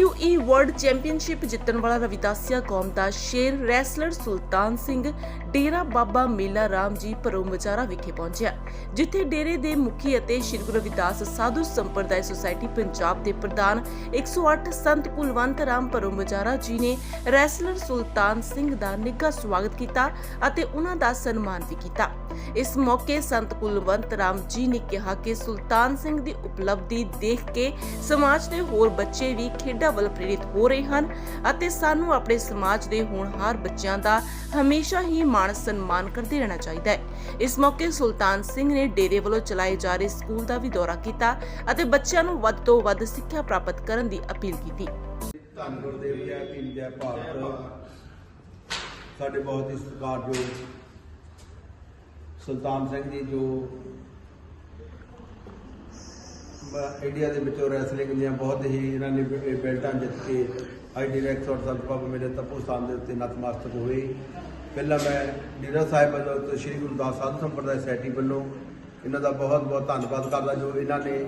WWE world championship ਜਿੱਤਣ ਵਾਲਾ ਰਵਿਦਾਸੀਆ ਕੌਮ ਦਾ ਸ਼ੇਰ ਰੈਸਲਰ ਸੁਲਤਾਨ ਸਿੰਘ ਡੇਰਾ ਬਾਬਾ ਮੇਲਾ ਰਾਮ ਜੀ ਪਰੋਮਚਾਰਾ ਵਿਖੇ ਪਹੁੰਚਿਆ, ਜਿੱਥੇ ਡੇਰੇ ਦੇ ਮੁਖੀ ਅਤੇ ਸ਼੍ਰੀ ਗੁਰੂ ਰਵਿਦਾਸ ਸਾਧੂ ਸੰਪਰਦਾਇ ਸੁਸਾਇਟੀ ਪੰਜਾਬ ਦੇ ਪ੍ਰਧਾਨ 108 ਸੰਤ ਕੁਲਵੰਤ ਰਾਮ ਪਰੋਮਚਾਰਾ ਜੀ ਨੇ ਰੈਸਲਰ ਸੁਲਤਾਨ ਸਿੰਘ ਦਾ ਨਿੱਘਾ ਸਵਾਗਤ ਕੀਤਾ ਅਤੇ ਉਹਨਾਂ ਦਾ ਸਨਮਾਨ ਵੀ ਕੀਤਾ। ਇਸ ਮੌਕੇ ਸੰਤ ਕੁਲਵੰਤ ਰਾਮ ਜੀ ਨੇ ਕਿਹਾ ਕਿ ਸੁਲਤਾਨ ਸਿੰਘ ਦੀ ਉਪਲਬਧੀ ਦੇਖ ਕੇ ਸਮਾਜ ਦੇ ਹੋਰ ਬੱਚੇ ਵੀ ਖੇਡਾਂ ਵੱਲ ਪ੍ਰੇਰਿਤ ਹੋ ਰਹੇ ਹਨ ਅਤੇ ਸਾਨੂੰ ਆਪਣੇ ਸਮਾਜ ਦੇ ਹੋਣਹਾਰ ਬੱਚਿਆਂ ਦਾ ਹਮੇਸ਼ਾ ਹੀ ਮਾਣ ਸਨਮਾਨ ਕਰਦੇ ਰਹਿਣਾ ਚਾਹੀਦਾ ਹੈ। ਇਸ ਮੌਕੇ ਸੁਲਤਾਨ ਸਿੰਘ ਨੇ ਡੇਰੇ ਵੱਲੋਂ ਚਲਾਏ ਜਾ ਰਹੇ ਸਕੂਲ ਦਾ ਵੀ ਦੌਰਾ ਕੀਤਾ ਅਤੇ ਬੱਚਿਆਂ ਨੂੰ ਵੱਧ ਤੋਂ ਵੱਧ ਸਿੱਖਿਆ ਪ੍ਰਾਪਤ ਕਰਨ ਦੀ ਅਪੀਲ ਕੀਤੀ। ਧੰਨ ਗੁਰਦੇਵ ਜੈ ਭੀਮ ਭਾਰਤ। ਸਾਡੇ ਬਹੁਤ ਹੀ ਸਤਿਕਾਰਯੋਗ ਸੁਲਤਾਨ ਸਿੰਘ ਜੀ ਜੋ ਇੰਡੀਆ ਦੇ ਵਿੱਚੋਂ ਰੈਸਲਿੰਗ ਦੀਆਂ ਬਹੁਤ ਹੀ ਇਹਨਾਂ ਨੇ ਬ- ਇਹ ਬੈਲਟਾਂ ਜਿੱਤ ਕੇ ਆਈਡੀ ਰੈਕਸ ਔਰ ਸੰਤਪਾਪ ਮੇਰੇ ਤਪੋ ਸਥਾਨ ਦੇ ਉੱਤੇ ਨਤਮਸਤਕ ਹੋਏ। ਪਹਿਲਾਂ ਮੈਂ ਨੀਰਾ ਸਾਹਿਬ ਵੱਲੋਂ ਤੇ ਸ੍ਰੀ ਗੁਰੂ ਦਾਸ ਸਾਧ ਸੰਪਰਦਾਇ ਸੋਸਾਇਟੀ ਵੱਲੋਂ ਇਹਨਾਂ ਦਾ ਬਹੁਤ ਬਹੁਤ ਧੰਨਵਾਦ ਕਰਦਾ ਜੋ ਇਹਨਾਂ ਨੇ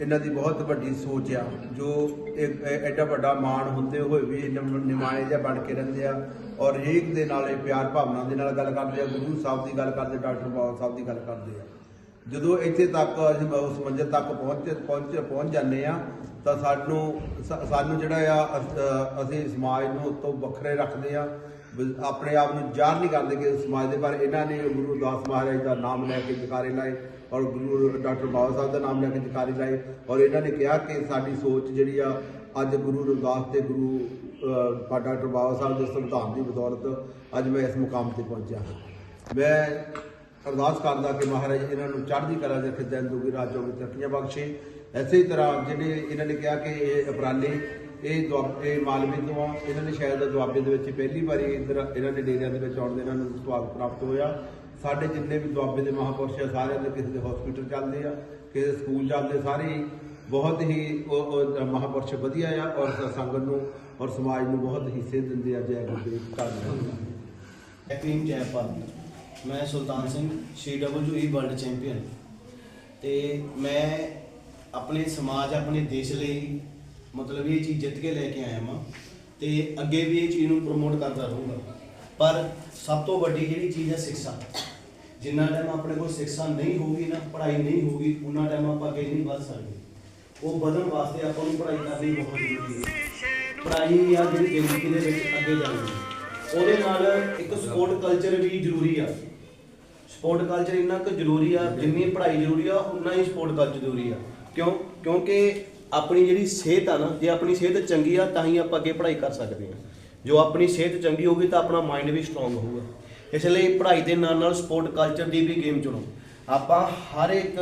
ਇਹਨਾਂ ਦੀ ਬਹੁਤ ਵੱਡੀ ਸੋਚ ਆ, ਜੋ ਇੱਕ ਐਡਾ ਵੱਡਾ ਮਾਣ ਹੁੰਦੇ ਹੋਏ ਵੀ ਨਿਮ- ਨਿਮਾਣੇ ਜਿਹਾ ਬਣ ਕੇ ਰਹਿੰਦੇ ਆ ਔਰ ਹਰੇਕ ਦੇ ਨਾਲ ਇਹ ਪਿਆਰ ਭਾਵਨਾ ਦੇ ਨਾਲ ਗੱਲ ਕਰਦੇ ਆ, ਗੁਰੂ ਸਾਹਿਬ ਦੀ ਗੱਲ ਕਰਦੇ, ਡਾਕਟਰ ਬਾਬਾ ਸਾਹਿਬ ਦੀ ਗੱਲ ਕਰਦੇ ਆ। ਜਦੋਂ ਇੱਥੇ ਤੱਕ ਅਸੀਂ ਉਸ ਮੰਜ਼ਿਲ ਤੱਕ ਪਹੁੰਚ ਪਹੁੰਚ ਪਹੁੰਚ ਜਾਂਦੇ ਆ ਤਾਂ ਸਾਨੂੰ ਸਾ- ਸਾਨੂੰ ਜਿਹੜਾ ਆ, ਅਸੀਂ ਸਮਾਜ ਨੂੰ ਉਤੋਂ ਵੱਖਰੇ ਰੱਖਦੇ ਆ ਆਪਣੇ ਆਪ ਨੂੰ ਜਾਣ ਨਹੀਂ ਕਰਦੇ ਕਿ ਸਮਾਜ ਦੇ ਪਰ ਇਹਨਾਂ ਨੇ ਗੁਰੂ ਦਾਸ ਮਹਾਰਾਜ ਦਾ ਨਾਮ ਲੈ ਕੇ ਜਕਾਰੇ ਲਾਏ ਔਰ ਗੁਰੂ ਡਾਕਟਰ ਬਾਬਾ ਸਾਹਿਬ ਦਾ ਨਾਮ ਲੈ ਕੇ ਜਕਾਰੇ ਲਾਏ ਔਰ ਇਹਨਾਂ ਨੇ ਕਿਹਾ ਕਿ ਸਾਡੀ ਸੋਚ ਜਿਹੜੀ ਆ, ਅੱਜ ਗੁਰੂ ਰਵਿਦਾਸ ਤੇ ਗੁਰੂ ਡਾਕਟਰ ਬਾਬਾ ਸਾਹਿਬ ਦੇ ਸੰਵਿਧਾਨ ਦੀ ਬਦੌਲਤ ਅੱਜ ਮੈਂ ਇਸ ਮੁਕਾਮ ਤੇ ਪਹੁੰਚਿਆ ਮੈਂ ਅਰਦਾਸ ਕਰਦਾ ਕਿ ਮਹਾਰਾਜ ਇਹਨਾਂ ਨੂੰ ਚੜ੍ਹਦੀ ਕਲਾ ਦੇ ਰੱਖੇ ਦਿਨ ਰਾਜੋ ਵਿੱਚ ਤਰੱਕੀਆਂ ਬਖਸ਼ੇ। ਐਸੇ ਹੀ ਤਰ੍ਹਾਂ ਜਿਹੜੇ ਇਹਨਾਂ ਨੇ ਕਿਹਾ ਕਿ ਇਹ ਉਪਰਾਲੇ ਇਹ ਦੁਆਬ, ਇਹ ਮਾਲਵੇ ਤੋਂ ਆ, ਇਹਨਾਂ ਨੇ ਸ਼ਾਇਦ ਦੁਆਬੇ ਦੇ ਵਿੱਚ ਪਹਿਲੀ ਵਾਰੀ ਇੱਧਰ ਇਹਨਾਂ ਦੇ ਡੇਰਿਆਂ ਦੇ ਵਿੱਚ ਆਉਣ ਦੇ ਇਹਨਾਂ ਨੂੰ ਸਵਾਗਤ ਪ੍ਰਾਪਤ ਹੋਇਆ। ਸਾਡੇ ਜਿੰਨੇ ਵੀ ਦੁਆਬੇ ਦੇ ਮਹਾਂਪੁਰਸ਼ ਆ, ਸਾਰਿਆਂ ਦੇ ਕਿਸੇ ਦੇ ਹਸਪੀਟਲ ਚੱਲਦੇ ਆ, ਕਿਸੇ ਦੇ ਸਕੂਲ ਚੱਲਦੇ ਸਾਰੇ ਹੀ ਬਹੁਤ ਹੀ ਉਹ ਉਹ, ਮਹਾਂਪੁਰਸ਼ ਵਧੀਆ ਆ ਔਰ ਸੰਗਤ ਨੂੰ ਔਰ ਸਮਾਜ ਨੂੰ ਬਹੁਤ ਹਿੱਸੇ ਦਿੰਦੇ ਆ ਜੈ ਗੁਰੂ ਗੁਰਦੇਵ ਧੰਨਵਾਦ ਐਕਲੀਨ ਜੈ ਭਾਰਤ। ਮੈਂ Sultan Singh CWE world champion ਤੇ ਮੈਂ ਆਪਣੇ ਸਮਾਜ, ਆਪਣੇ ਦੇਸ਼ ਲਈ ਮਤਲਬ ਇਹ ਚੀਜ਼ ਜਿੱਤ ਕੇ ਲੈ ਕੇ ਆਇਆ ਹਾਂ ਤੇ ਅੱਗੇ ਵੀ ਇਹ ਚੀਜ਼ ਨੂੰ ਪ੍ਰਮੋਟ ਕਰਦਾ ਰਹੂੰਗਾ। ਪਰ ਸਭ ਤੋਂ ਵੱਡੀ ਜਿਹੜੀ ਚੀਜ਼ ਹੈ ਸਿੱਖਿਆ। ਜਿੰਨਾ ਟਾਈਮ ਆਪਣੇ ਕੋਲ ਸਿੱਖਿਆ ਨਹੀਂ ਹੋਊਗੀ ਨਾ, ਪੜ੍ਹਾਈ ਨਹੀਂ ਹੋਊਗੀ ਉਹਨਾਂ ਟਾਈਮ ਆਪਾਂ ਅੱਗੇ ਨਹੀਂ ਵੱਧ ਸਕਦੇ। ਉਹ ਵਧਣ ਵਾਸਤੇ ਆਪਾਂ ਨੂੰ ਪੜ੍ਹਾਈ ਕਰਨੀ ਬਹੁਤ ਜ਼ਰੂਰੀ ਹੈ। ਪੜ੍ਹਾਈ ਆ ਜਿਹੜੀ ਜ਼ਿੰਦਗੀ ਦੇ ਵਿੱਚ ਅੱਗੇ ਜਾਣੀ ਉਹਦੇ ਨਾਲ ਇੱਕ ਸਪੋਰਟ ਕਲਚਰ ਵੀ ਜ਼ਰੂਰੀ ਆ। ਸਪੋਰਟ ਕਲਚਰ ਇੰਨਾ ਕੁ ਜ਼ਰੂਰੀ ਆ, ਜਿੰਨੀ ਪੜ੍ਹਾਈ ਜ਼ਰੂਰੀ ਆ ਉਨਾ ਹੀ ਸਪੋਰਟ ਕਲਚਰ ਜ਼ਰੂਰੀ ਆ। ਕਿਉਂ? ਕਿਉਂਕਿ ਆਪਣੀ ਜਿਹੜੀ ਸਿਹਤ ਆ ਨਾ, ਜੇ ਆਪਣੀ ਸਿਹਤ ਚੰਗੀ ਆ, ਤਾਂ ਹੀ ਆਪਾਂ ਅੱਗੇ ਪੜ੍ਹਾਈ ਕਰ ਸਕਦੇ ਹਾਂ ਜੋ ਆਪਣੀ ਸਿਹਤ ਚੰਗੀ ਹੋਊਗੀ, ਤਾਂ ਆਪਣਾ ਮਾਈਂਡ ਵੀ ਸਟਰੋਂਗ ਹੋਊਗਾ। ਇਸ ਲਈ ਪੜ੍ਹਾਈ ਦੇ ਨਾਲ ਨਾਲ ਸਪੋਰਟ ਕਲਚਰ ਦੀ ਵੀ ਗੇਮ ਚੁਣੋ। ਆਪਾਂ ਹਰ ਇੱਕ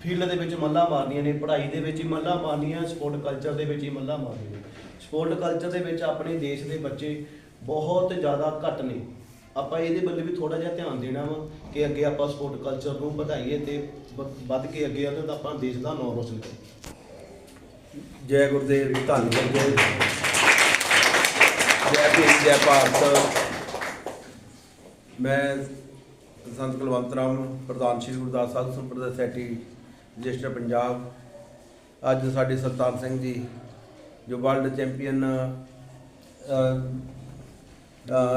ਫੀਲਡ ਦੇ ਵਿੱਚ ਮੱਲਾ ਮਾਰਨੀਆਂ ਨੇ, ਪੜ੍ਹਾਈ ਦੇ ਵਿੱਚ ਹੀ ਮੱਲਾ ਮਾਰਨੀਆਂ ਸਪੋਰਟ ਕਲਚਰ ਦੇ ਵਿੱਚ ਹੀ ਮੱਲਾ ਮਾਰਨੀਆਂ ਸਪੋਰਟ ਕਲਚਰ ਦੇ ਵਿੱਚ ਆਪਣੇ ਦੇਸ਼ ਦੇ ਬੱਚੇ ਬਹੁਤ ਜ਼ਿਆਦਾ ਘੱਟ ਨੇ। ਆਪਾਂ ਇਹਦੇ ਵੱਲ ਵੀ ਥੋੜਾ ਜਿਹਾ ਧਿਆਨ ਦੇਣਾ ਵਾ ਕਿ ਅੱਗੇ ਆਪਾਂ ਸਪੋਰਟ ਕਲਚਰ ਨੂੰ ਵਧਾਈਏ ਤੇ ਵ- ਵੱਧ ਕੇ ਅੱਗੇ ਆਉਂਦੇ ਤਾਂ ਆਪਾਂ ਦੇਸ਼ ਦਾ ਨਾਮ ਰੋਸ਼ਨ ਕਰੀਏ। ਜੈ ਗੁਰਦੇਵ ਧੰਨ ਗੁਰਦੇਵ ਜੈ। ਭੀਮ, ਜੈ ਭਾਰਤ। ਮੈਂ ਸੰਤ ਕੁਲਵੰਤ ਰਾਮ ਪ੍ਰਧਾਨ ਸ਼੍ਰੀ ਗੁਰਦਾਸ ਸਾਧੂ ਸੰਪਰਦਾ ਸੈਟੀ ਰਜਿਸਟਰ ਪੰਜਾਬ। ਅੱਜ ਸਾਡੇ ਸਰਤਾਰ ਸਿੰਘ ਜੀ, ਜੋ ਵਰਲਡ ਚੈਂਪੀਅਨ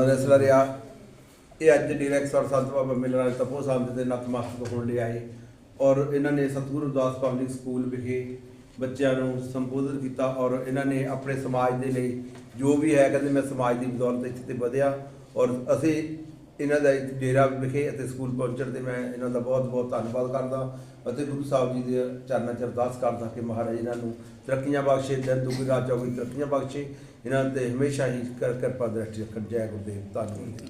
ਰੈਸਲਰ ਆ ਇਹ ਅੱਜ ਡਾਇਰੈਕਟ ਔਰ ਸੰਤ ਬਾਬਾ ਮਿਲਣ ਤਪੋ ਸਾਹਿਬ ਦੇ ਨਤਮਸਤਕ ਹੋਣ ਲਈ ਆਏ। ਔਰ ਇਹਨਾਂ ਨੇ ਸਤਿਗੁਰੂ ਦਾਸ ਪਬਲਿਕ ਸਕੂਲ ਵਿਖੇ ਬੱਚਿਆਂ ਨੂੰ ਸੰਬੋਧਨ ਕੀਤਾ ਔਰ ਇਹਨਾਂ ਨੇ ਆਪਣੇ ਸਮਾਜ ਦੇ ਲਈ ਜੋ ਵੀ ਹੈ, ਕਹਿੰਦੇ ਮੈਂ ਸਮਾਜ ਦੀ ਬਦੌਲਤ ਇੱਥੇ ਤੇ ਵਧਿਆ। ਔਰ ਅਸੀਂ ਇਹਨਾਂ ਦਾ ਡੇਰਾ ਵਿਖੇ ਅਤੇ ਸਕੂਲ ਪਹੁੰਚਣ ਤੇ ਮੈਂ ਇਹਨਾਂ ਦਾ ਬਹੁਤ ਬਹੁਤ ਧੰਨਵਾਦ ਕਰਦਾ ਅਤੇ ਗੁਰੂ ਸਾਹਿਬ ਜੀ ਦੇ ਚਰਨਾਂ 'ਚ ਅਰਦਾਸ ਕਰਦਾ ਕਿ ਮਹਾਰਾਜ ਇਹਨਾਂ ਨੂੰ ਤਰੱਕੀਆਂ ਬਖਸ਼ੇ, ਦਿਨ ਦੁਗੀ ਰਾਤ ਚੌਗੀ ਤਰੱਕੀਆਂ ਬਖਸ਼ੇ। ਇਹਨਾਂ ਤੇ ਹਮੇਸ਼ਾ ਹੀ ਕਰ ਕਿਰਪਾ ਦ੍ਰਿਸ਼ਟੀ ਰੱਖਣ ਜੈ ਗੁਰਦੇਵ। ਧੰਨਵਾਦ।